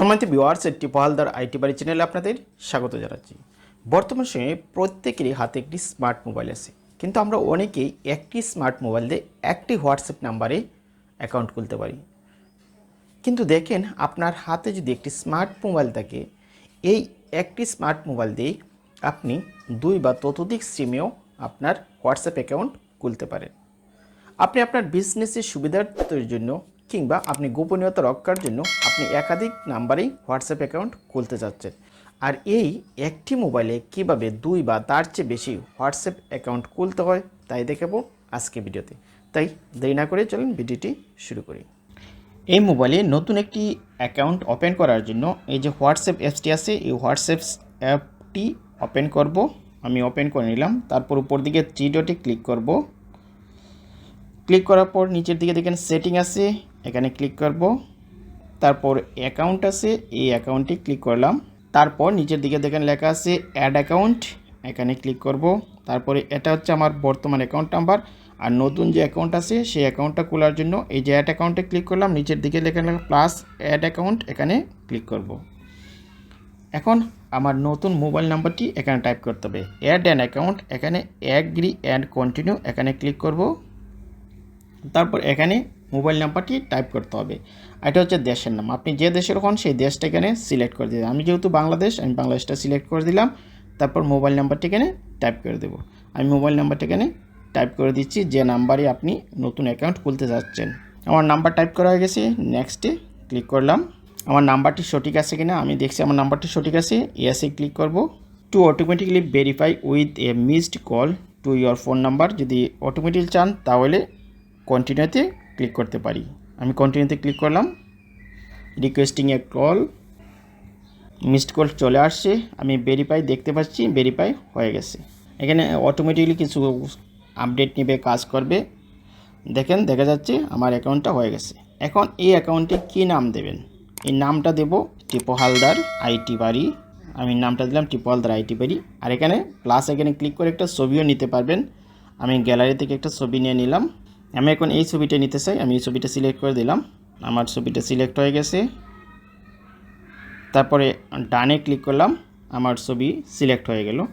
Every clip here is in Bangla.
সম্মানিত ভিওয়ার্স টিপো হালদার আইটি বাড়ি চ্যানেলে আপনাদের স্বাগত জানাচ্ছি। বর্তমান সময়ে প্রত্যেকেরই হাতে একটি স্মার্ট মোবাইল আছে। কিন্তু আমরা অনেকেই একটি স্মার্ট মোবাইল দিয়ে একটি হোয়াটসঅ্যাপ নাম্বারে অ্যাকাউন্ট খুলতে পারি। কিন্তু দেখেন, আপনার হাতে যদি একটি স্মার্ট মোবাইল থাকে, এই একটি স্মার্ট মোবাইল দিয়ে আপনি দুই বা ততোধিক সিমেও আপনার হোয়াটসঅ্যাপ অ্যাকাউন্ট খুলতে পারেন। আপনি আপনার বিজনেসের সুবিধার্থের জন্য কিংবা আপনি গোপনীয়তা রক্ষার জন্য আপনি একাধিক নাম্বারেই হোয়াটসঅ্যাপ অ্যাকাউন্ট খুলতে চাচ্ছেন আর এই একটি মোবাইলে কীভাবে দুই বা তার চেয়ে বেশি হোয়াটসঅ্যাপ অ্যাকাউন্ট খুলতে হয় তাই দেখাবো আজকে ভিডিওতে। তাই দেরি না করে চলুন ভিডিওটি শুরু করি। এই মোবাইলে নতুন একটি অ্যাকাউন্ট ওপেন করার জন্য এই যে হোয়াটসঅ্যাপ অ্যাপসটি আছে, এই হোয়াটসঅ্যাপ অ্যাপটি ওপেন করব। আমি ওপেন করে নিলাম, তারপর উপর দিকে থ্রি ডটে ক্লিক করব। ক্লিক করার পর নিচের দিকে দেখেন সেটিং আছে এখানে ক্লিক করব। তারপর অ্যাকাউন্ট আছে, এই অ্যাকাউন্টে ক্লিক করলাম। তারপর নিচের দিকে দেখেন লেখা আছে অ্যাড অ্যাকাউন্ট এখানে ক্লিক করব। তারপরে এটা হচ্ছে আমার বর্তমান অ্যাকাউন্ট নাম্বার আর নতুন যে অ্যাকাউন্ট আছে, সেই অ্যাকাউন্টটা খোলার জন্য এই যে অ্যাড অ্যাকাউন্টে ক্লিক করলাম, নিচের দিকে লেখা লেখা প্লাস অ্যাড অ্যাকাউন্ট এখানে ক্লিক করব। এখন আমার নতুন মোবাইল নাম্বারটি এখানে টাইপ করতে হবে। অ্যাড অ্যান অ্যাকাউন্ট এখানে অ্যাগ্রি অ্যান্ড কন্টিনিউ এখানে ক্লিক করব। তারপর এখানে মোবাইল নাম্বারটি টাইপ করতে হবে। এটা হচ্ছে দেশের নাম। আপনি যে দেশের হন, সেই দেশটা এখানে সিলেক্ট করে দিবেন। আমি যেহেতু বাংলাদেশ, আমি বাংলাদেশটা সিলেক্ট করে দিলাম। তারপর মোবাইল নাম্বারটি এখানে টাইপ করে দেবো। আমি মোবাইল নাম্বারটি এখানে টাইপ করে দিচ্ছি, যে নাম্বারে আপনি নতুন অ্যাকাউন্ট খুলতে যাচ্ছেন। আমার নাম্বার টাইপ করা হয়ে গেছে নেক্সটে ক্লিক করলাম। আমার নাম্বারটি সঠিক আছে কিনা? আমি দেখছি আমার নাম্বারটি সঠিক আছে। ইয়াসে ক্লিক করব। To automatically verify with a missed call to your phone number যদি অটোমেটিক চান, তাহলে কন্টিনিউতে ক্লিক করতে পারি। আমি কন্টিনিউতে ক্লিক করলাম। Requesting a call missed call চলে আসছে। আমি ভেরিফাই দেখতে পাচ্ছি ভেরিফাই হয়ে গেছে। এখানে অটোমেটিকলি কিছু আপডেট নেবে, কাজ করবে। দেখেন, দেখা যাচ্ছে আমার অ্যাকাউন্টটা হয়ে গেছে। এখন এই অ্যাকাউন্টে কী নাম দেবেন? এই নামটা দেব টিপো হালদার আইটি বাড়ি। আমি নামটা দিলাম টিপো হালদার আইটি বাড়ি। আর এখানে প্লাস এখানে ক্লিক করে একটা ছবিও নিতে পারবেন। আমি গ্যালারি থেকে একটা ছবি নিয়ে নিলাম। আমি এখন এই ছবিটা নিতে চাই। আমি এই ছবিটা সিলেক্ট করে দিলাম। আমার ছবিটা সিলেক্ট হয়ে গেছে। তারপরে ডানে ক্লিক করলাম। আমার ছবি সিলেক্ট হয়ে গেল।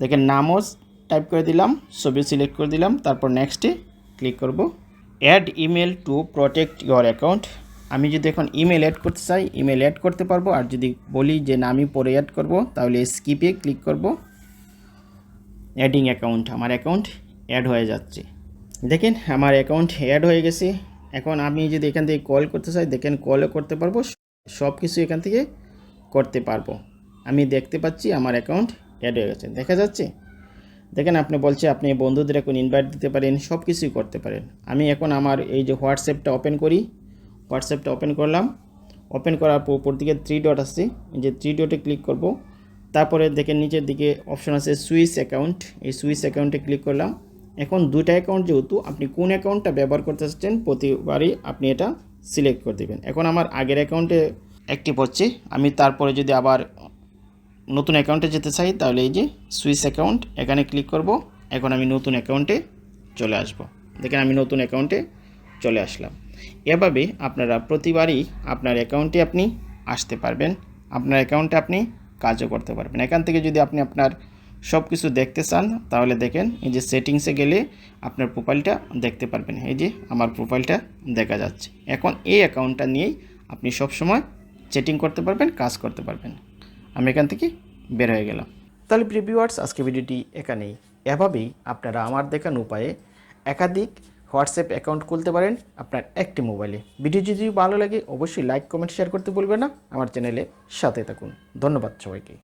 দেখেন নামও টাইপ করে দিলাম। ছবি সিলেক্ট করে দিলাম। তারপর নেক্সটে ক্লিক করব। Add email to protect your account আমি যদি এখন ইমেল অ্যাড করতে চাই ইমেল অ্যাড করতে পারব। আর যদি বলি যে না, আমি পরে অ্যাড করব, তাহলে স্কিপে ক্লিক করব। অ্যাডিং অ্যাকাউন্ট আমার অ্যাকাউন্ট অ্যাড হয়ে যাচ্ছে। দেখেন, আমার অ্যাকাউন্ট অ্যাড হয়ে গেছে। এখন আমি যদি এখান থেকে কল করতে চাই, দেখেন কলও করতে পারব সব কিছু এখান থেকে করতে পারব। আমি দেখতে পাচ্ছি আমার অ্যাকাউন্ট অ্যাড হয়ে গেছে। দেখা যাচ্ছে? দেখেন, আপনি বলছে আপনি বন্ধুদের এখন ইনভাইট দিতে পারেন সব কিছুই করতে পারেন। আমি এখন আমার এই যে হোয়াটসঅ্যাপটা ওপেন করি হোয়াটসঅ্যাপটা ওপেন করলাম। ওপেন করার পর উপর দিকে থ্রি ডট আসছে যে থ্রি ডটে ক্লিক করব। তারপরে দেখেন, নিচের দিকে অপশন আছে সুইচ অ্যাকাউন্ট এই সুইচ অ্যাকাউন্টে ক্লিক করলাম। এখন দুইটা অ্যাকাউন্ট যেহেতু, আপনি কোন অ্যাকাউন্টটা ব্যবহার করতে চাচ্ছেন প্রতিবারই আপনি এটা সিলেক্ট করে দেবেন। এখন আমার আগের অ্যাকাউন্টে অ্যাক্টিভ হচ্ছে আমি তারপরে যদি আবার নতুন অ্যাকাউন্টে যেতে চাই, তাহলে এই যে সুইস অ্যাকাউন্ট এখানে ক্লিক করব, এখন আমি নতুন অ্যাকাউন্টে চলে আসব। দেখেন আমি নতুন অ্যাকাউন্টে চলে আসলাম। এভাবে আপনারা প্রতিবারই আপনার অ্যাকাউন্টে আপনি আসতে পারবেন, আপনার অ্যাকাউন্টে আপনি কাজও করতে পারবেন। এখান থেকে যদি আপনি আপনার সব কিছু দেখতে চান, তাহলে দেখেন এই যে সেটিংসে গেলে আপনার প্রোফাইলটা দেখতে পারবেন। এই যে আমার প্রোফাইলটা দেখা যাচ্ছে। এখন এই অ্যাকাউন্টটা নিয়েই আপনি সবসময় চেটিং করতে পারবেন, কাজ করতে পারবেন। আমি এখান থেকে বের হয়ে গেলাম। তাহলে প্রিভিউয়ার্স আজকে ভিডিওটি এখানেই। এভাবেই আপনারা আমার দেখান উপায়ে একাধিক হোয়াটসঅ্যাপ অ্যাকাউন্ট খুলতে পারেন আপনার একটি মোবাইলে ভিডিও যদি ভালো লাগে, অবশ্যই লাইক কমেন্ট শেয়ার করতে ভুলবেন না। আমার চ্যানেলে সাথে থাকুন। ধন্যবাদ সবাইকে।